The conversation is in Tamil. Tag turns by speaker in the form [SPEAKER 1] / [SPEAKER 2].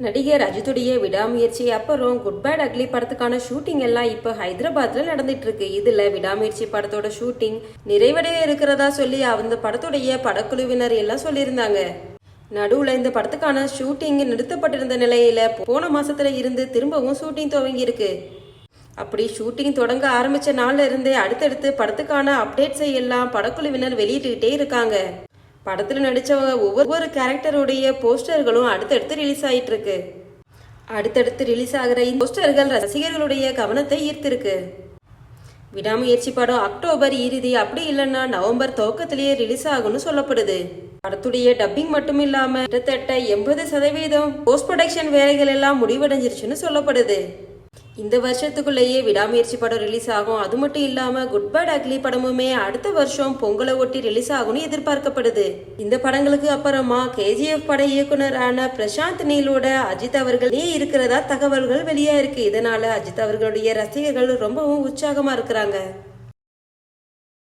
[SPEAKER 1] நடிகர் அஜித்துடைய விடாமுயற்சி அப்புறம் குட் பேட் அக்லி படத்துக்கான ஷூட்டிங் எல்லாம் இப்போ ஹைதராபாத்ல நடந்துட்டு இருக்கு இதுல விடாமுயற்சி படத்தோட ஷூட்டிங் நிறைவடைய இருக்கிறதா சொல்லி அந்த படத்துடைய படக்குழுவினர் எல்லாம் சொல்லியிருந்தாங்க. நடுவுல இந்த படத்துக்கான ஷூட்டிங் நிறுத்தப்பட்டிருந்த நிலையில போன மாசத்துல இருந்து திரும்பவும் ஷூட்டிங் துவங்கி இருக்கு அப்படி ஷூட்டிங் தொடங்க ஆரம்பிச்ச நாள்ல இருந்தே அடுத்தடுத்து படத்துக்கான அப்டேட்ஸை எல்லாம் படக்குழுவினர் வெளியிட்டுக்கிட்டே இருக்காங்க. படத்துல நடிச்சவங்க ஒவ்வொரு கேரக்டருடைய போஸ்டர்களும் அடுத்தடுத்து ரிலீஸ் ஆயிட்டு இருக்கு அடுத்தடுத்து ரிலீஸ் ஆகிற இந்த போஸ்டர்கள் ரசிகர்களுடைய கவனத்தை ஈர்த்திருக்கு. விடாமுயற்சி படம் அக்டோபர் இறுதி அப்படி இல்லைன்னா நவம்பர் துவக்கத்திலேயே ரிலீஸ் ஆகும்னு சொல்லப்படுது. படத்துடைய டப்பிங் மட்டும் இல்லாம கிட்டத்தட்ட எண்பது சதவீதம் போஸ்ட் ப்ரொடக்ஷன் வேலைகள் எல்லாம் முடிவடைஞ்சிருச்சுன்னு சொல்லப்படுது. இந்த வருஷத்துக்குள்ளேயே விடாமுயற்சி படம் ரிலீஸ் ஆகும். அது மட்டும் இல்லாம குட் பேட் அக்லி படமுமே அடுத்த வருஷம் பொங்கலை ஒட்டி ரிலீஸ் ஆகும்னு எதிர்பார்க்கப்படுது. இந்த படங்களுக்கு அப்புறமா கேஜிஎஃப் பட இயக்குனரான பிரசாந்த் நீலோட அஜித் அவர்களே இருக்கிறதா தகவல்கள் வெளியா இருக்கு இதனால அஜித் அவர்களுடைய ரசிகர்கள் ரொம்பவும் உற்சாகமா இருக்கிறாங்க.